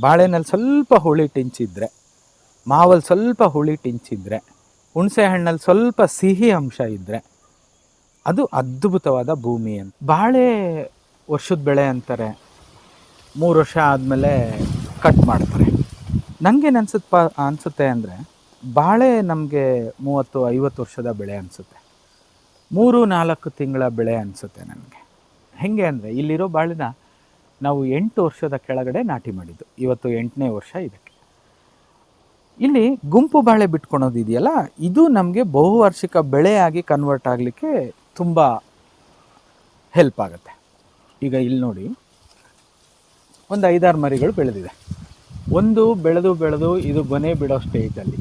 ಬಾಳೆನಲ್ಲಿ ಸ್ವಲ್ಪ ಹುಳಿ ಟಿಂಚಿದ್ರೆ, ಮಾವಲ್ಲಿ ಸ್ವಲ್ಪ ಹುಳಿ ಟಿಂಚಿದ್ರೆ, ಹುಣಸೆ ಹಣ್ಣಲ್ಲಿ ಸ್ವಲ್ಪ ಸಿಹಿ ಅಂಶ ಇದ್ದರೆ ಅದು ಅದ್ಭುತವಾದ ಭೂಮಿ ಅಂತ. ಬಾಳೆ ವರ್ಷದ ಬೆಳೆ ಅಂತಾರೆ. ಮೂರು ವರ್ಷ ಆದಮೇಲೆ ಕಟ್ ಮಾಡ್ತಾರೆ. ನನಗೇನು ಅನ್ಸುತ್ತಪ್ಪ ಅನಿಸುತ್ತೆ ಅಂದರೆ ಬಾಳೆ ನಮಗೆ ಮೂವತ್ತು, ಐವತ್ತು ವರ್ಷದ ಬೆಳೆ ಅನಿಸುತ್ತೆ. ಮೂರು ನಾಲ್ಕು ತಿಂಗಳ ಬೆಳೆ ಅನಿಸುತ್ತೆ ನನಗೆ. ಹೆಂಗೆ ಅಂದರೆ ಇಲ್ಲಿರೋ ಬಾಳೆನ ನಾವು ಎಂಟು ವರ್ಷದ ಕೆಳಗಡೆ ನಾಟಿ ಮಾಡಿದ್ದು. ಇವತ್ತು ಎಂಟನೇ ವರ್ಷ ಇದಕ್ಕೆ ಇಲ್ಲಿ ಗುಂಪು ಬಾಳೆ ಬಿಟ್ಕೊಳೋದು ಇದೆಯಲ್ಲ, ಇದು ನಮಗೆ ಬಹುವಾರ್ಷಿಕ ಬೆಳೆಯಾಗಿ ಕನ್ವರ್ಟ್ ಆಗಲಿಕ್ಕೆ ತುಂಬ ಹೆಲ್ಪ್ ಆಗುತ್ತೆ. ಈಗ ಇಲ್ಲಿ ನೋಡಿ, ಒಂದು ಐದಾರು ಮರಿಗಳು ಬೆಳೆದಿದೆ. ಒಂದು ಬೆಳೆದು ಬೆಳೆದು ಇದು ಗೊನೆ ಬಿಡೋ ಸ್ಟೇಜಲ್ಲಿ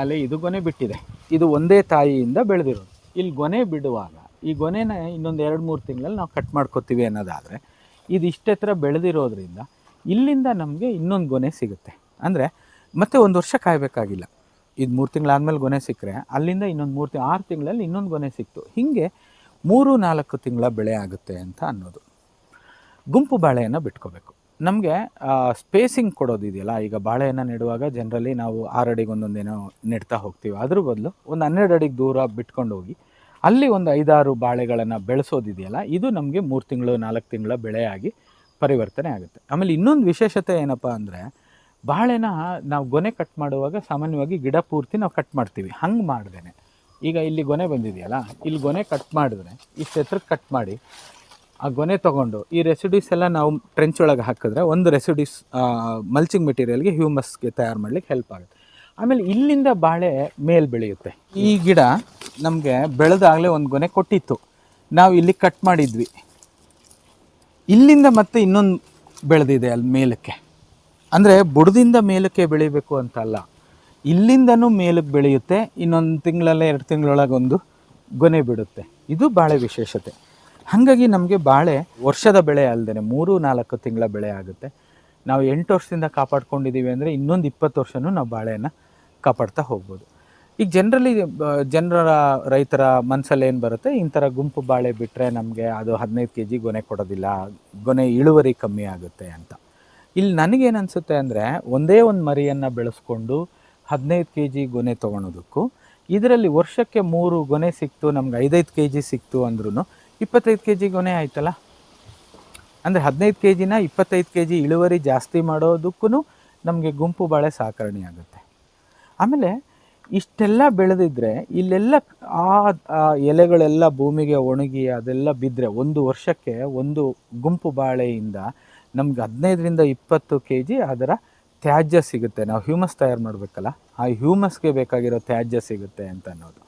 ಅಲ್ಲೇ. ಇದು ಗೊನೆ ಬಿಟ್ಟಿದೆ. ಇದು ಒಂದೇ ತಾಯಿಯಿಂದ ಬೆಳೆದಿರೋದು. ಇಲ್ಲಿ ಗೊನೆ ಬಿಡುವಾಗ, ಈ ಗೊನೆನ ಇನ್ನೊಂದು ಎರಡು ಮೂರು ತಿಂಗಳಲ್ಲಿ ನಾವು ಕಟ್ ಮಾಡ್ಕೋತೀವಿ ಅನ್ನೋದಾದರೆ ಇದು ಇಷ್ಟೆತ್ರ ಬೆಳೆದಿರೋದ್ರಿಂದ ಇಲ್ಲಿಂದ ನಮಗೆ ಇನ್ನೊಂದು ಗೊನೆ ಸಿಗುತ್ತೆ. ಅಂದರೆ ಮತ್ತೆ ಒಂದು ವರ್ಷ ಕಾಯಬೇಕಾಗಿಲ್ಲ. ಇದು ಮೂರು ತಿಂಗಳಾದಮೇಲೆ ಗೊನೆ ಸಿಕ್ಕರೆ, ಅಲ್ಲಿಂದ ಇನ್ನೊಂದು ಮೂರು ತಿಂಗ್, ಆರು ತಿಂಗಳಲ್ಲಿ ಇನ್ನೊಂದು ಗೊನೆ ಸಿಕ್ತು. ಹೀಗೆ ಮೂರು ನಾಲ್ಕು ತಿಂಗಳ ಬೆಳೆ ಆಗುತ್ತೆ ಅಂತ ಅನ್ನೋದು. ಗುಂಪು ಬಾಳೆಯನ್ನು ಬಿಟ್ಕೋಬೇಕು. ನಮಗೆ ಸ್ಪೇಸಿಂಗ್ ಕೊಡೋದಿದೆಯಲ್ಲ ಈಗ ಬಾಳೆಯನ್ನು ನೆಡುವಾಗ ಜನರಲಿ ನಾವು ಆರು ಅಡಿಗೆ ಒಂದೊಂದೇನೋ ನೆಡ್ತಾ ಹೋಗ್ತೀವಿ. ಅದ್ರ ಬದಲು ಒಂದು ಹನ್ನೆರಡು ಅಡಿಗೆ ದೂರ ಬಿಟ್ಕೊಂಡು ಹೋಗಿ ಅಲ್ಲಿ ಒಂದು ಐದಾರು ಬಾಳೆಗಳನ್ನು ಬೆಳೆಸೋದಿದೆಯಲ್ಲ, ಇದು ನಮಗೆ ಮೂರು ತಿಂಗಳು, ನಾಲ್ಕು ತಿಂಗಳ ಬೆಳೆಯಾಗಿ ಪರಿವರ್ತನೆ ಆಗುತ್ತೆ. ಆಮೇಲೆ ಇನ್ನೊಂದು ವಿಶೇಷತೆ ಏನಪ್ಪ ಅಂದರೆ, ಬಾಳೆನ ನಾವು ಗೊನೆ ಕಟ್ ಮಾಡುವಾಗ ಸಾಮಾನ್ಯವಾಗಿ ಗಿಡ ಪೂರ್ತಿ ನಾವು ಕಟ್ ಮಾಡ್ತೀವಿ. ಹಂಗೆ ಮಾಡ್ದೇನೆ. ಈಗ ಇಲ್ಲಿ ಗೊನೆ ಬಂದಿದೆಯಲ್ಲ, ಇಲ್ಲಿ ಗೊನೆ ಕಟ್ ಮಾಡಿದ್ರೆ ಇಷ್ಟು ಎತ್ತರಕ್ಕೆ ಕಟ್ ಮಾಡಿ, ಆ ಗೊನೆ ತೊಗೊಂಡು, ಈ ರೆಸಿಡ್ಯೂಸ್ ಎಲ್ಲ ನಾವು ಟ್ರೆಂಚ್ ಒಳಗೆ ಹಾಕಿದ್ರೆ ಒಂದು ರೆಸಿಡ್ಯೂಸ್ ಮಲ್ಚಿಂಗ್ ಮೆಟೀರಿಯಲ್ಗೆ ಹ್ಯೂಮಸ್ಗೆ ತಯಾರು ಮಾಡ್ಲಿಕ್ಕೆ ಹೆಲ್ಪ್ ಆಗುತ್ತೆ. ಆಮೇಲೆ ಇಲ್ಲಿಂದ ಬಾಳೆ ಮೇಲ್ ಬೆಳೆಯುತ್ತೆ. ಈ ಗಿಡ ನಮಗೆ ಬೆಳೆದಾಗಲೇ ಒಂದು ಗೊನೆ ಕೊಟ್ಟಿತ್ತು. ನಾವು ಇಲ್ಲಿ ಕಟ್ ಮಾಡಿದ್ವಿ. ಇಲ್ಲಿಂದ ಮತ್ತೆ ಇನ್ನೊಂದು ಬೆಳೆದಿದೆ ಅಲ್ಲಿ ಮೇಲಕ್ಕೆ. ಅಂದರೆ ಬುಡದಿಂದ ಮೇಲಕ್ಕೆ ಬೆಳಿಬೇಕು ಅಂತ ಅಲ್ಲ. ಇಲ್ಲಿಂದನೂ ಮೇಲಕ್ಕೆ ಬೆಳೆಯುತ್ತೆ, ಇನ್ನೊಂದು ತಿಂಗಳಲ್ಲೇ ಎರಡು ತಿಂಗಳೊಳಗೆ ಒಂದು ಗೊನೆ ಬಿಡುತ್ತೆ. ಇದು ಬಾಳೆ ವಿಶೇಷತೆ. ಹಾಗಾಗಿ ನಮಗೆ ಬಾಳೆ ವರ್ಷದ ಬೆಳೆ ಅಲ್ಲದೆ ಮೂರು, ನಾಲ್ಕು ತಿಂಗಳ ಬೆಳೆ ಆಗುತ್ತೆ. ನಾವು ಎಂಟು ವರ್ಷದಿಂದ ಕಾಪಾಡ್ಕೊಂಡಿದ್ದೀವಿ ಅಂದರೆ ಇನ್ನೊಂದು ಇಪ್ಪತ್ತು ವರ್ಷವೂ ನಾವು ಬಾಳೆಯನ್ನು ಕಾಪಾಡ್ತಾ ಹೋಗ್ಬೋದು. ಈಗ ಜನರಲಿ ಜನರ ರೈತರ ಮನಸ್ಸಲ್ಲಿ ಏನು ಬರುತ್ತೆ? ಇಂಥರ ಥರ ಗುಂಪು ಬಾಳೆ ಬಿಟ್ಟರೆ ನಮಗೆ ಅದು ಹದಿನೈದು ಕೆ ಜಿ ಗೊನೆ ಕೊಡೋದಿಲ್ಲ, ಗೊನೆ ಇಳುವರಿ ಕಮ್ಮಿ ಆಗುತ್ತೆ ಅಂತ. ಇಲ್ಲಿ ನನಗೇನು ಅನಿಸುತ್ತೆ ಅಂದರೆ, ಒಂದೇ ಒಂದು ಮರಿಯನ್ನು ಬೆಳೆಸ್ಕೊಂಡು ಹದಿನೈದು ಕೆ ಜಿ ಗೊನೆ ತೊಗೊಳೋದಕ್ಕೂ, ಇದರಲ್ಲಿ ವರ್ಷಕ್ಕೆ ಮೂರು ಗೊನೆ ಸಿಕ್ತು, ನಮ್ಗೆ ಐದೈದು ಕೆ ಜಿ ಸಿಕ್ತು ಅಂದ್ರೂ ಇಪ್ಪತ್ತೈದು ಕೆ ಜಿ ಗೊನೆ ಆಯ್ತಲ್ಲ? ಅಂದರೆ ಹದಿನೈದು ಕೆ ಜಿನ ಇಪ್ಪತ್ತೈದು ಕೆ ಜಿ ಇಳುವರಿ ಜಾಸ್ತಿ ಮಾಡೋದಕ್ಕೂ ನಮಗೆ ಗುಂಪು ಬಾಳೆ ಸಹಕರಣೆ ಆಗುತ್ತೆ. ಆಮೇಲೆ ಇಷ್ಟೆಲ್ಲ ಬೆಳೆದಿದ್ರೆ ಇಲ್ಲೆಲ್ಲ ಆ ಎಲೆಗಳೆಲ್ಲ ಭೂಮಿಗೆ ಒಣಗಿ ಅದೆಲ್ಲ ಬಿದ್ದರೆ ಒಂದು ವರ್ಷಕ್ಕೆ ಒಂದು ಗುಂಪು ಬಾಳೆಯಿಂದ ನಮ್ಗೆ ಹದಿನೈದರಿಂದ ಇಪ್ಪತ್ತು ಕೆ ಜಿ ಅದರ ತ್ಯಾಜ್ಯ ಸಿಗುತ್ತೆ. ನಾವು ಹ್ಯೂಮಸ್ ತಯಾರು ಮಾಡಬೇಕಲ್ಲ, ಆ ಹ್ಯೂಮಸ್ಗೆ ಬೇಕಾಗಿರೋ ತ್ಯಾಜ್ಯ ಸಿಗುತ್ತೆ ಅಂತ ಅನ್ನೋದು.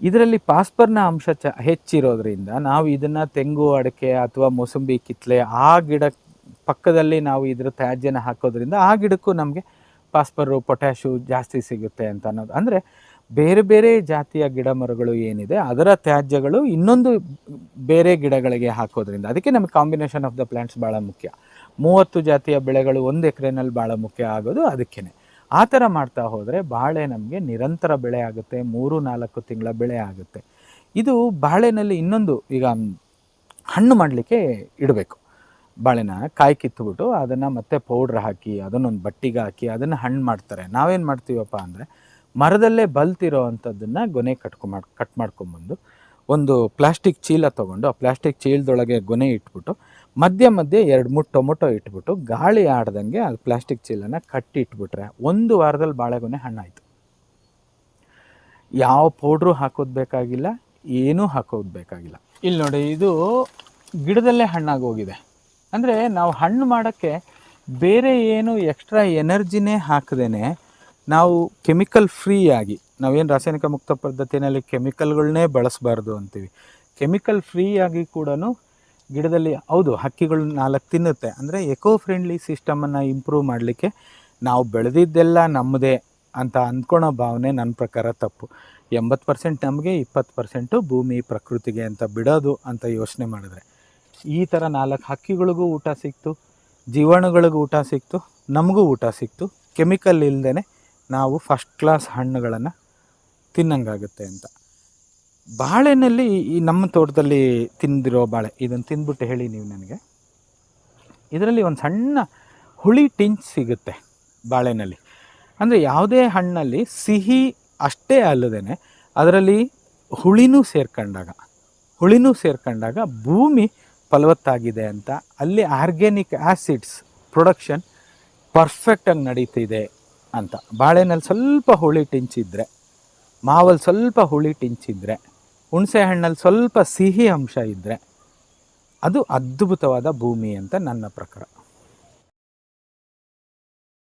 ಇದರಲ್ಲಿ ಪಾಸ್ಪರ್ನ ಅಂಶ ಚ ಹೆಚ್ಚಿರೋದ್ರಿಂದ ನಾವು ಇದನ್ನು ತೆಂಗು, ಅಡಿಕೆ ಅಥವಾ ಮೋಸಂಬಿ ಕಿತ್ಲೆ ಆ ಗಿಡ ಪಕ್ಕದಲ್ಲಿ ನಾವು ಇದರ ತ್ಯಾಜ್ಯನ ಹಾಕೋದ್ರಿಂದ ಆ ಗಿಡಕ್ಕೂ ನಮಗೆ ಪಾಸ್ಪರು ಪೊಟ್ಯಾಶು ಜಾಸ್ತಿ ಸಿಗುತ್ತೆ ಅಂತ ಅನ್ನೋದು. ಅಂದರೆ ಬೇರೆ ಬೇರೆ ಜಾತಿಯ ಗಿಡ ಮರಗಳು ಏನಿದೆ, ಅದರ ತ್ಯಾಜ್ಯಗಳು ಇನ್ನೊಂದು ಬೇರೆ ಗಿಡಗಳಿಗೆ ಹಾಕೋದ್ರಿಂದ, ಅದಕ್ಕೆ ನಮಗೆ ಕಾಂಬಿನೇಷನ್ ಆಫ್ ದ ಪ್ಲ್ಯಾಂಟ್ಸ್ ಭಾಳ ಮುಖ್ಯ. ಮೂವತ್ತು ಜಾತಿಯ ಬೆಳೆಗಳು ಒಂದು ಎಕರೆನಲ್ಲಿ ಭಾಳ ಮುಖ್ಯ ಆಗೋದು ಅದಕ್ಕೇ ಆ ಥರ ಮಾಡ್ತಾ ಹೋದರೆ ಬಾಳೆ ನಮಗೆ ನಿರಂತರ ಬೆಳೆ ಆಗುತ್ತೆ, ಮೂರು ನಾಲ್ಕು ತಿಂಗಳ ಬೆಳೆ ಆಗುತ್ತೆ. ಇದು ಬಾಳೆನಲ್ಲಿ ಇನ್ನೊಂದು ಈಗ ಹಣ್ಣು ಮಾಡಲಿಕ್ಕೆ ಇಡಬೇಕು. ಬಾಳೆನ ಕಾಯಿ ಕಿತ್ತುಬಿಟ್ಟು ಅದನ್ನು ಮತ್ತೆ ಪೌಡ್ರ್ ಹಾಕಿ, ಅದನ್ನೊಂದು ಬಟ್ಟಿಗೆ ಹಾಕಿ, ಅದನ್ನು ಹಣ್ಣು ಮಾಡ್ತಾರೆ. ನಾವೇನು ಮಾಡ್ತೀವಪ್ಪ ಅಂದರೆ ಮರದಲ್ಲೇ ಬಲ್ತಿರೋ ಅಂಥದ್ದನ್ನು ಗೊನೆ ಮಾಡಿ ಕಟ್ ಮಾಡ್ಕೊಂಬಂದು ಒಂದು ಪ್ಲಾಸ್ಟಿಕ್ ಚೀಲ ತೊಗೊಂಡು ಆ ಪ್ಲಾಸ್ಟಿಕ್ ಚೀಲದೊಳಗೆ ಗೊನೆ ಇಟ್ಬಿಟ್ಟು ಮಧ್ಯ ಮಧ್ಯೆ ಎರಡು ಮೂರು ಟೊಮೊಟೊ ಇಟ್ಬಿಟ್ಟು ಗಾಳಿ ಆಡ್ದಂಗೆ ಅದು ಪ್ಲಾಸ್ಟಿಕ್ ಚೀಲನ ಕಟ್ಟಿ ಇಟ್ಬಿಟ್ರೆ ಒಂದು ವಾರದಲ್ಲಿ ಬಾಳೆಗೊನೆ ಹಣ್ಣಾಯಿತು. ಯಾವ ಪೌಡ್ರು ಹಾಕೋದು ಬೇಕಾಗಿಲ್ಲ, ಏನೂ ಹಾಕೋದು ಬೇಕಾಗಿಲ್ಲ. ಇಲ್ಲಿ ನೋಡಿ ಇದು ಗಿಡದಲ್ಲೇ ಹಣ್ಣಾಗಿ ಹೋಗಿದೆ. ಅಂದರೆ ನಾವು ಹಣ್ಣು ಮಾಡೋಕ್ಕೆ ಬೇರೆ ಏನು ಎಕ್ಸ್ಟ್ರಾ ಎನರ್ಜಿನೇ ಹಾಕದೇನೆ ನಾವು ಕೆಮಿಕಲ್ ಫ್ರೀ ಆಗಿ, ನಾವೇನು ರಾಸಾಯನಿಕ ಮುಕ್ತ ಪದ್ಧತಿನಲ್ಲಿ ಕೆಮಿಕಲ್ಗಳನ್ನೇ ಬಳಸಬಾರ್ದು ಅಂತೀವಿ. ಕೆಮಿಕಲ್ ಫ್ರೀ ಆಗಿ ಕೂಡ ಗಿಡದಲ್ಲಿ, ಹೌದು, ಹಕ್ಕಿಗಳು ನಾಲ್ಕು ತಿನ್ನುತ್ತೆ. ಅಂದರೆ ಎಕೋ ಫ್ರೆಂಡ್ಲಿ ಸಿಸ್ಟಮನ್ನು ಇಂಪ್ರೂವ್ ಮಾಡಲಿಕ್ಕೆ ನಾವು ಬೆಳೆದಿದ್ದೆಲ್ಲ ನಮ್ಮದೇ ಅಂತ ಅಂದ್ಕೊಳೋ ಭಾವನೆ ನನ್ನ ಪ್ರಕಾರ ತಪ್ಪು. ಎಂಬತ್ತು ಪರ್ಸೆಂಟ್ ನಮಗೆ, ಇಪ್ಪತ್ತು ಪರ್ಸೆಂಟು ಭೂಮಿ, ಪ್ರಕೃತಿಗೆ ಅಂತ ಬಿಡೋದು ಅಂತ ಯೋಚನೆ ಮಾಡಿದ್ರೆ. ಈ ಥರ ನಾಲ್ಕು ಹಕ್ಕಿಗಳಿಗೂ ಊಟ ಸಿಕ್ತು, ಜೀವಾಣುಗಳಿಗೂ ಊಟ ಸಿಕ್ತು, ನಮಗೂ ಊಟ ಸಿಕ್ತು. ಕೆಮಿಕಲ್ ಇಲ್ಲದೇ ನಾವು ಫಸ್ಟ್ ಕ್ಲಾಸ್ ಹಣ್ಣುಗಳನ್ನು ತಿನ್ನಂಗಾಗುತ್ತೆ ಅಂತ. ಬಾಳೆನಲ್ಲಿ ಈ ನಮ್ಮ ತೋಟದಲ್ಲಿ ತಿಂದಿರೋ ಬಾಳೆ, ಇದನ್ನು ತಿಂದ್ಬಿಟ್ಟು ಹೇಳಿ ನೀವು ನನಗೆ. ಇದರಲ್ಲಿ ಒಂದು ಸಣ್ಣ ಹುಳಿ ಟಿಂಚ್ ಸಿಗುತ್ತೆ ಬಾಳೆನಲ್ಲಿ. ಅಂದರೆ ಯಾವುದೇ ಹಣ್ಣಲ್ಲಿ ಸಿಹಿ ಅಷ್ಟೇ ಅಲ್ಲದೇ ಅದರಲ್ಲಿ ಹುಳಿನೂ ಸೇರ್ಕೊಂಡಾಗ ಹುಳಿನೂ ಸೇರ್ಕೊಂಡಾಗ ಭೂಮಿ ಫಲವತ್ತಾಗಿದೆ ಅಂತ. ಅಲ್ಲಿ ಆರ್ಗ್ಯಾನಿಕ್ ಆ್ಯಸಿಡ್ಸ್ ಪ್ರೊಡಕ್ಷನ್ ಪರ್ಫೆಕ್ಟಾಗಿ ನಡೀತಿದೆ ಅಂತ. ಬಾಳೆನಲ್ಲಿ ಸ್ವಲ್ಪ ಹುಳಿ ಟಿಂಚಿದ್ರೆ ಮಾವಲ್ಲಿ ಸ್ವಲ್ಪ ಹುಳಿ ಟಿಂಚಿದ್ರೆ ಹುಣಸೆ ಹಣ್ಣಲ್ಲಿ ಸ್ವಲ್ಪ ಸಿಹಿ ಅಂಶ ಇದ್ದರೆ ಅದು ಅದ್ಭುತವಾದ ಭೂಮಿ ಅಂತ ನನ್ನ ಪ್ರಕಾರ.